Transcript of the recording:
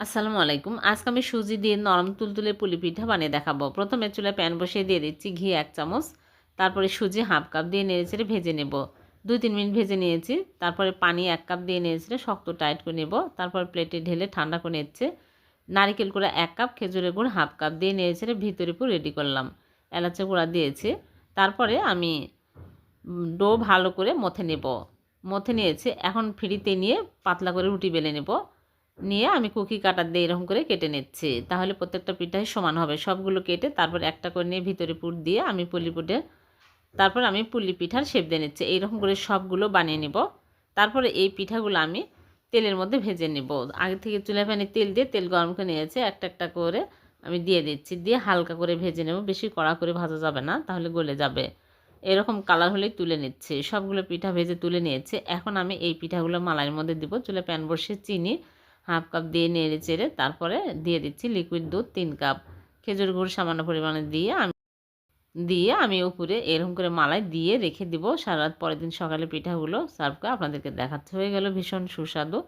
আসসালামু আলাইকুম। আজকে আমি সুজি দিয়ে নরম তুলতুলে পুলি পিঠা বানিয়ে দেখাবো। প্রথমে চুলায় প্যান বসিয়ে দিয়ে দিচ্ছি ঘি এক চামচ। তারপরে সুজি হাফ কাপ দিয়ে নেড়েচেড়ে ভেজে নেব। দুই তিন মিনিট ভেজে নিয়েছি। তারপরে পানি এক কাপ দিয়ে নেড়েচেড়ে শক্ত টাইট করে নেব। তারপর প্লেটে ঢেলে ঠান্ডা করে নিচ্ছে। নারিকেল গুঁড়া এক কাপ, খেজুরের গুঁড়ো হাফ কাপ দিয়ে নেড়েচেড়ে ভিতরে পুরো রেডি করলাম। এলাচের গুঁড়া দিয়েছি। তারপরে আমি ডো ভালো করে মথে নেব। মথে নিয়েছি। এখন ফ্রিতে নিয়ে পাতলা করে রুটি বেলে নেব। নিয়ে আমি কুকি কাটার দিয়ে এরকম করে কেটে নিচ্ছি। তাহলে প্রত্যেকটা পিঠাই সমান হবে। সবগুলো কেটে তারপর একটা করে নিয়ে ভিতরে পুর দিয়ে আমি পুলি পুটে তারপর আমি পুলি পিঠার শেপ দিয়ে নিচ্ছি। এইরকম করে সবগুলো বানিয়ে নেব। তারপরে এই পিঠাগুলো আমি তেলের মধ্যে ভেজে নেব। আগে থেকে চুলা প্যানে তেল দিয়ে তেল গরম করে নিয়েছে। একটা একটা করে আমি দিয়ে দিচ্ছি। দিয়ে হালকা করে ভেজে নেব। বেশি কড়া করে ভাজা যাবে না। তাহলে গলে যাবে। এরকম কালার হলেই তুলে নিচ্ছে। সবগুলো পিঠা ভেজে তুলে নিয়েছে। এখন আমি এই পিঠাগুলো মালাইয়ের মধ্যে দিব। চুলে প্যান বসিয়ে চিনি। হাফ কাপ দিয়ে নেড়ে চেড়ে তারপরে দিয়ে দিচ্ছি লিকুইড দুধ তিন কাপ। খেজুর গুড় সামান্য পরিমাণে দিয়ে আমি দিয়ে আমি উপরে এরকম করে মালাই দিয়ে রেখে দিব। সারা রাত পরের দিন সকালে পিঠাগুলো সার্ভ করে আপনাদেরকে দেখাচ্ছে। হয়ে গেল ভীষণ সুস্বাদু।